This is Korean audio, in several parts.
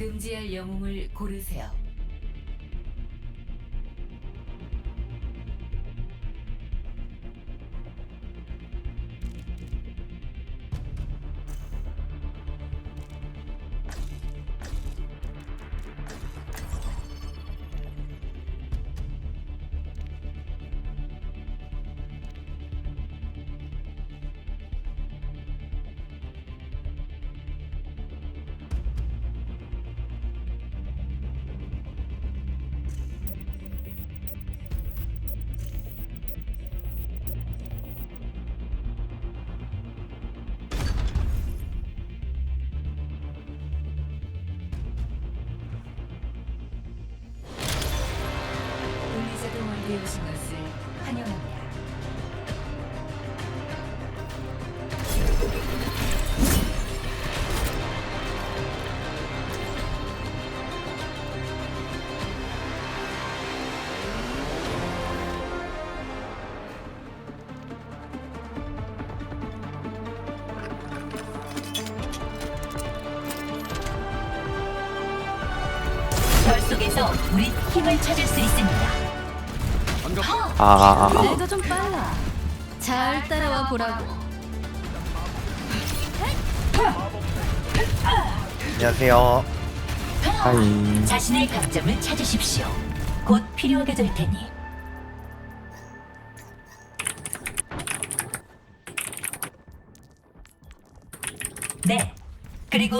금지할 영웅을 고르세요. 속에서 우리 힘을 찾을 수 있습니다. 아, 그래도 좀 빨라. 잘 따라와 보라고. 안녕하세요. 하이. 자신의 강점을 찾으십시오. 곧 필요하게 될 테니.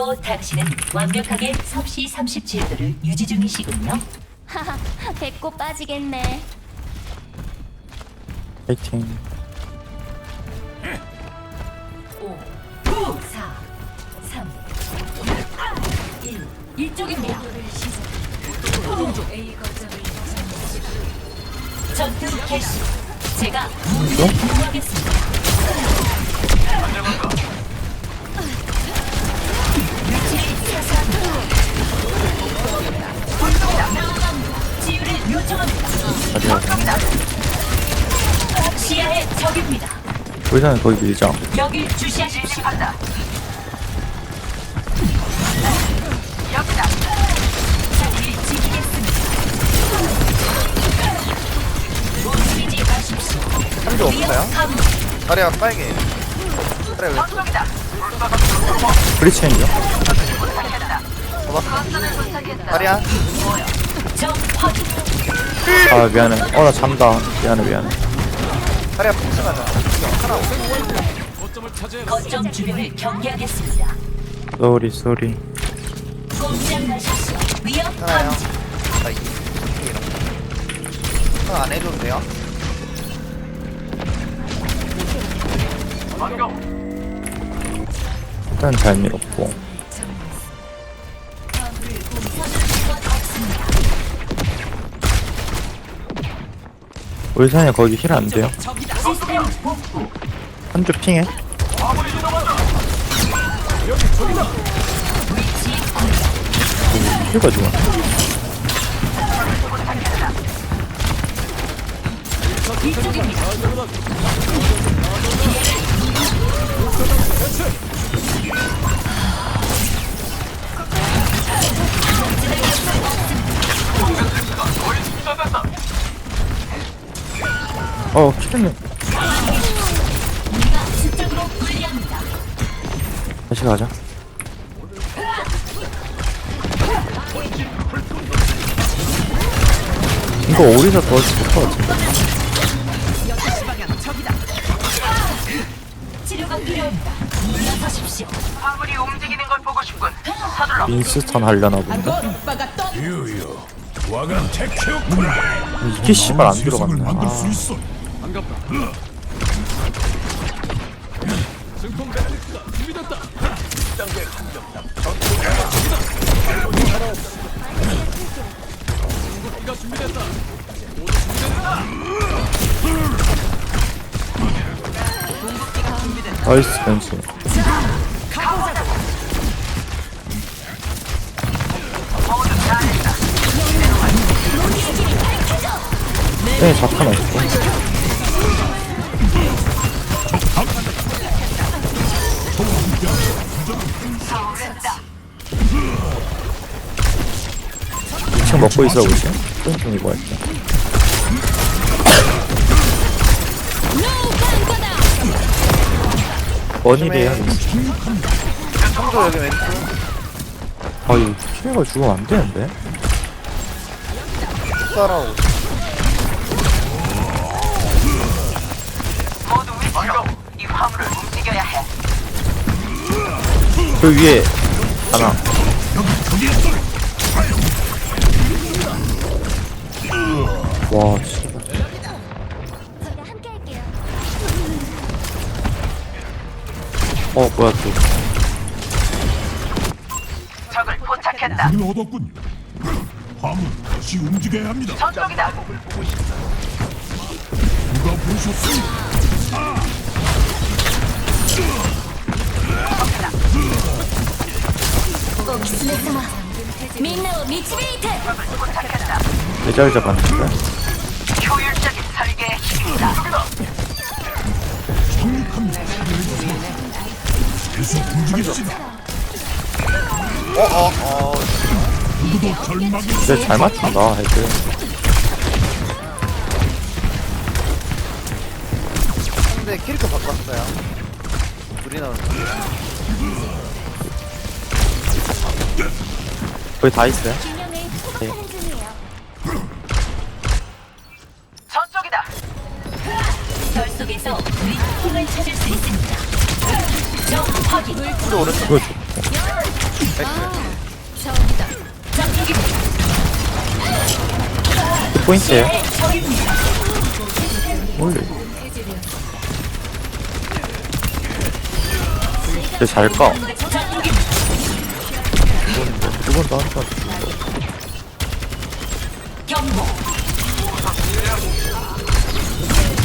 그리고 당신은 완벽하게 섭씨 37도를 유지 중이시군요. 하하, 배꼽 빠지겠네. 파이팅. 5, 4, 3, 1. 이쪽입니다. 전투 개시. 제가 모두를 보호하겠습니다. 요청합니다. 시야의 적입니다. 우리는 거기 밀자. 여길 주시하십시오. 자리를 지키겠습니다. 움직이지 마십시오. 한조 없어요? 다리가 빨개. 왜? 브리체인이요? 다리야. 적 확인. 아, 미안해. 어, 나 잔다. 미안해, 미안해. 다리야 폭승하자. 거점 주변을 경계하겠습니다. 쏘리, 쏘리. 꼼짝 마십시오. 위협 하나요. 감지. 나 이게 이런 거. 안 해줘도 돼요? 일단 잘 밀었고. 울산에 거기 힐 안 돼요? 한주 핑해? 힐가 좋아. 어, 불리합니다. 다시 가자. 이거 오리사 더 좋을 것 같은데. 물러서십시오. 윈스턴 하려나 본데. 유유, 와간 택시였구나. 이게 씨발 안 들어갔네. 만들 수 아, 있어. 나이스 벤스. 네, 자탄 없고. 먹고 있어 보시. 뚱뚱 이거 할게. 원일이에요. 청소 여기 왼쪽. 아이 피해가 죽으면 안 되는데. 따라오고. 그 위에 하나. 와, 씨발. 저희가 함께 할게요. 어, 뭐야 또. 우리를 얻었군요. 화물 다시 움직여야 합니다. 저쪽이다. 누가 보셨습니 미치베이트. 매달 잡았는데. 어. 누구도 절망이 근데 잘 맞춘다, 헤드. 근데 캐릭터 바꿨어요. 둘이 나오는 거. 거의 다 있어요. 균형을 회복하는 중이에요. 별 속에서 우리 힘을 찾을 수 있습니다. 적 확인. 이거 좋고. 저기다. 포인트에요. 네, 적입니다. 잘 까. 두번. 경고.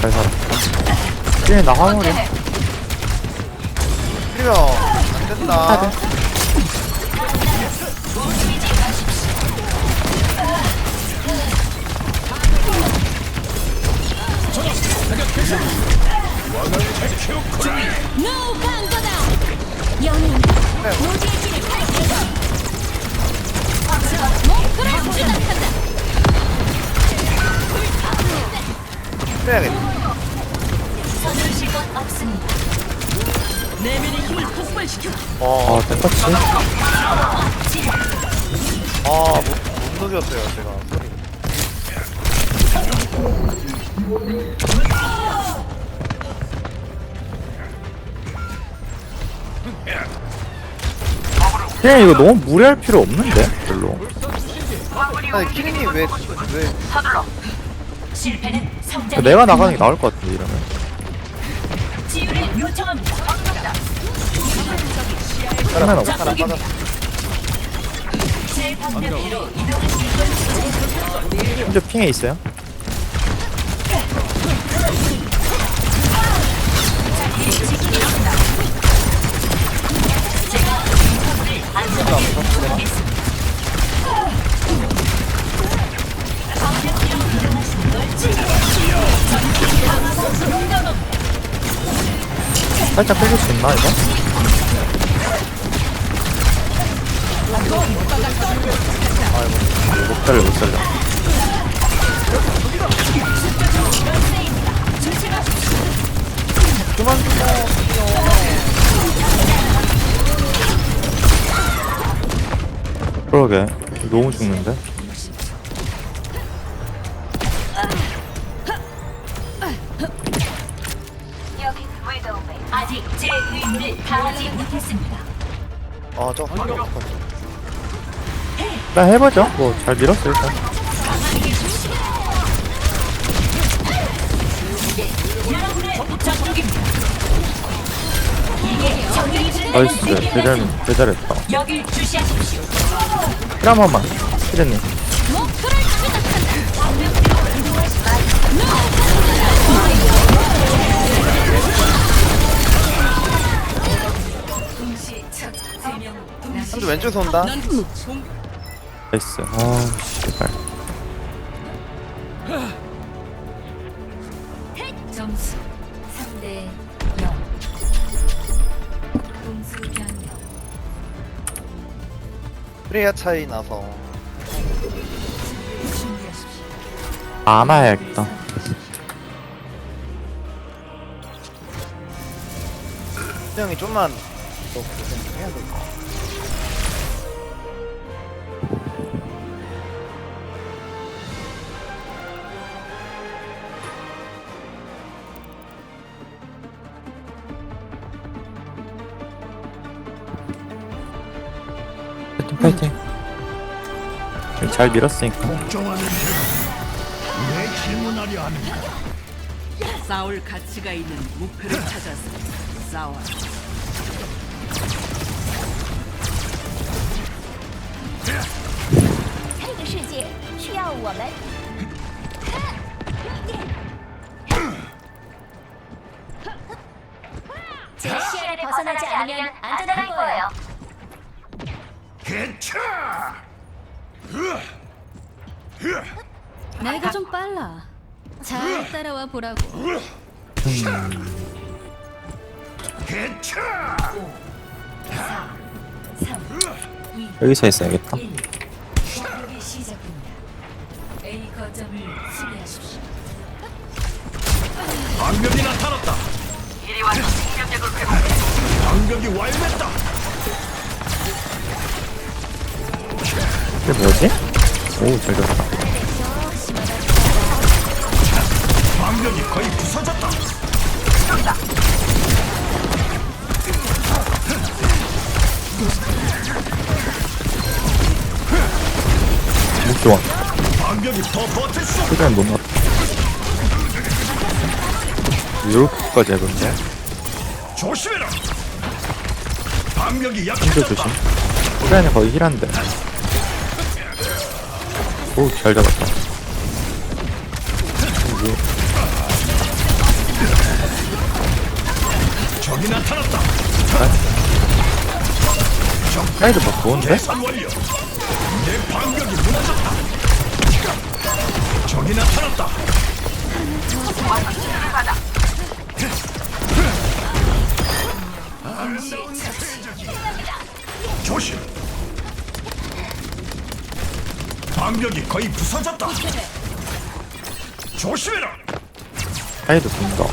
잘 살았다. 쟤나 화물이야. 필요 안 된다. 노 강도다. 영웅. 무지의 빼야겠다. 어, 아, 똑같이. 아, 못, 못 녹였어요, 제가. 소리. 그냥 이거 너무 무리할 필요 없는데? 별로. 아니, 키링이 왜, 왜, 실패는 성장. 내가 나가는 게 나을 것 같은데, 이러면. 지유를 요청합니다. 하나. 제 이동하실 심지어 핑에 있어요. 살짝 빼줄 수 있나, 이거? 못 살려, 못 살려. 그만 그러게 너무 죽는데 못했습니다. 아, 저 한개 어떡하지? 일단 해보죠 뭐 잘 밀었어 일단 여러분의 전투기입니다. 이게 정의를 나이스 대잘 대잘했다 여길 주시하십시오. 힐한 번만 히드님 왼쪽에서 온다. 나이스. 아 씨발. 점수 3대 0 공수 변경 프레야 차이 나서. 안아야겠다. 수영이 좀만 더 고생 좀 해야 될것 잘 밀었으니까 싸울 가치가 있는 목표를 찾아서 싸워. 제 시야를 벗어나지 않으면 안전할 거예요. 괜찮아. 내가 좀 빨라. 잘 따라와 보라고. 여기서 했어야겠다 공격이 시작됩니다. A 거점을 수비하십시오. 방벽이 나타났다. 이리 와서 공격력을 회복해. 방벽이 완료했다. 이게 뭐지? 오 잘 됐다 방벽이 거의 부서졌다. 목 좋아. 최대한 못 넣었다 이렇게까지 해본데 조심해라. 힘도 약해졌다. 조심 최대한이 거의 힐한데 오 잘 잡았다 이게 적이 나타났다. 사이드 뭐 좋은데? 내 방벽이 무너졌다. 적이 나타났다. 방벽이 거의 부서졌다. 조심해라. 사이드 본다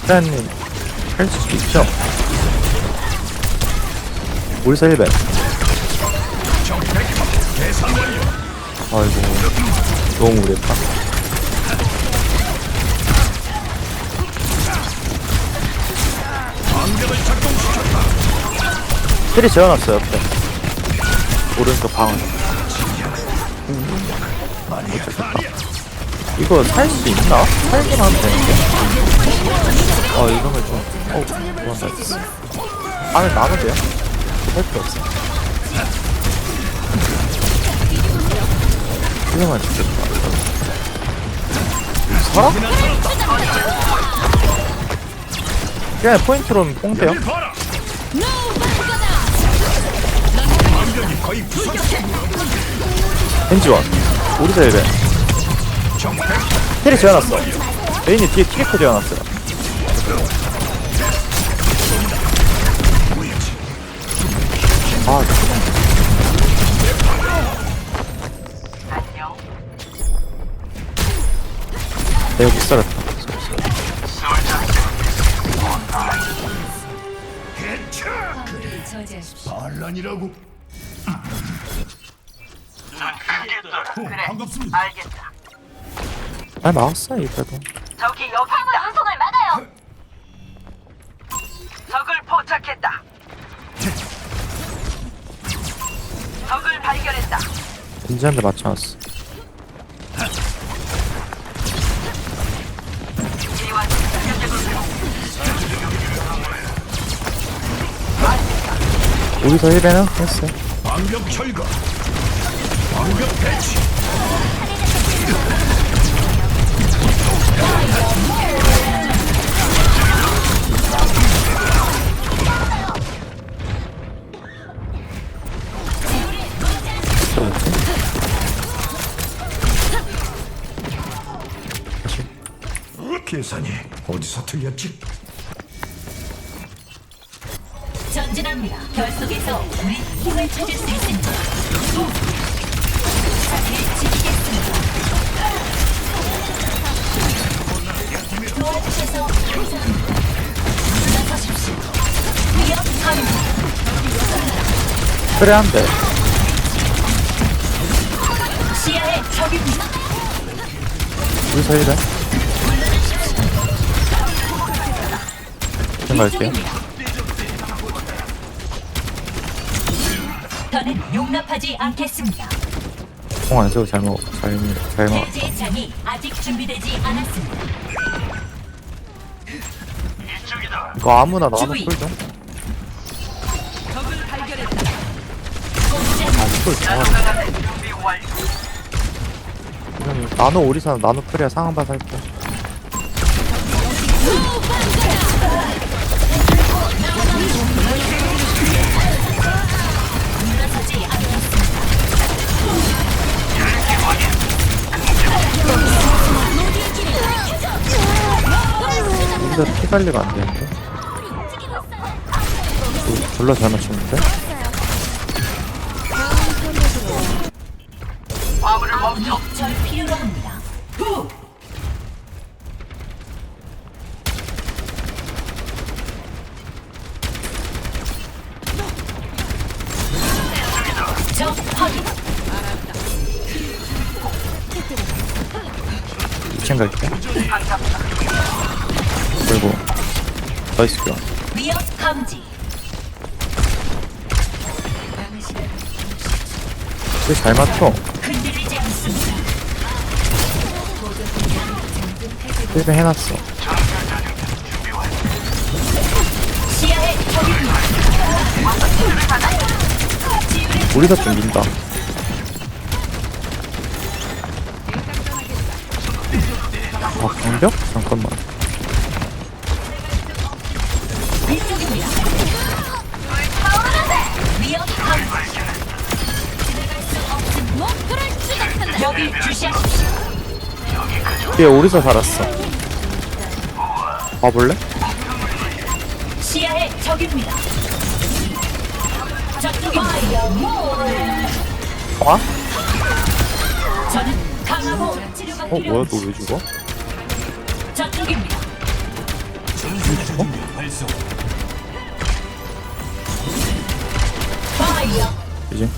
최대한님 할 수 있죠? 우리사 1배 적 백합 대산 완료. 아이고 너무 작동시켰다. 힐이 재워놨어요 옆에 오른쪽 아니야. 이거 살 수 있나? 살기만 하면 되는데 어 이거는 좀 어, 뭐한다 안에 나눠도요? 할게 없어 이거만 죽겠다 살아? 그냥 포인트로는 뽕대요 벤지원 우리사 1배 적 백합 힐이 재워놨어 메인이 뒤에 키리코 재워놨어요 아 내가 못 살았다. 반란이라고. 어, 반갑습니다. 아 나왔어 이래도 적이 여기 있다. 운송을 막아요. 적을 포착했다. 적을 발견했다. 벤지한테 맞춰놨어 공격력을 회복. 우리사 1배는 했어 방벽 철거. 계산이 어디서 틀렸지? 전진합니다. 결속에서 우리 힘을 찾을 수 있습니다. 자리를 지 그래 시야에 적입니다. 우리 살리래 생각할게요 더는 용납하지 않겠습니다. 공안 쓰고 잘 먹어 잘, 잘 먹어 해제 아직 준비되지 않았습니다. 이쪽이다. 이거 아무나 나눠 주의. 풀죠 적을 발견했다. 풀 완료. 그럼 나노 오리사는 나노 프리야 상한 봐서 할게 근데 피 관리가 안 되는데 오, 졸라 잘 맞추는데 화물을 멈춰. 절 필요로 합니다. 후! 적 확인. 2층 갈게 나이스 위협 감지. 되게 잘 맞춰 흔들리지 않습니다. 필드 해놨어 적입니다. 우리가 좀 민다 아 방벽? 잠깐만 여기 주시하십시오. 뒤에 오리사 살았어 봐볼래? 시야에 적입니다. 저쪽입니다. 와? 저는 강하고 치료가 어 뭐야. 너 왜 죽어? 저쪽입니다. 이제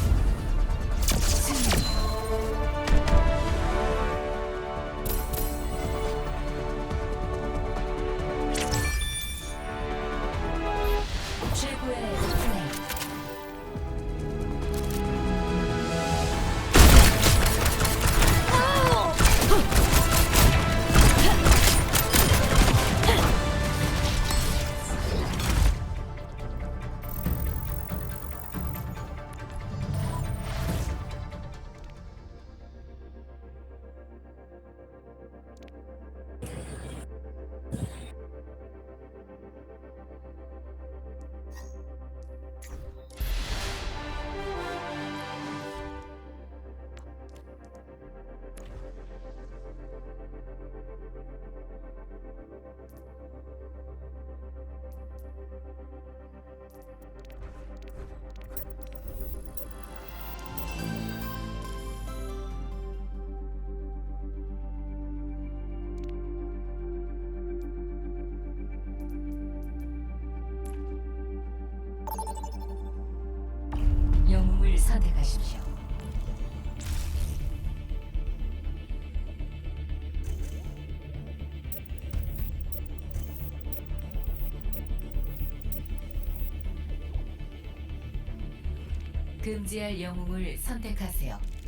금지할 영웅을 선택하세요.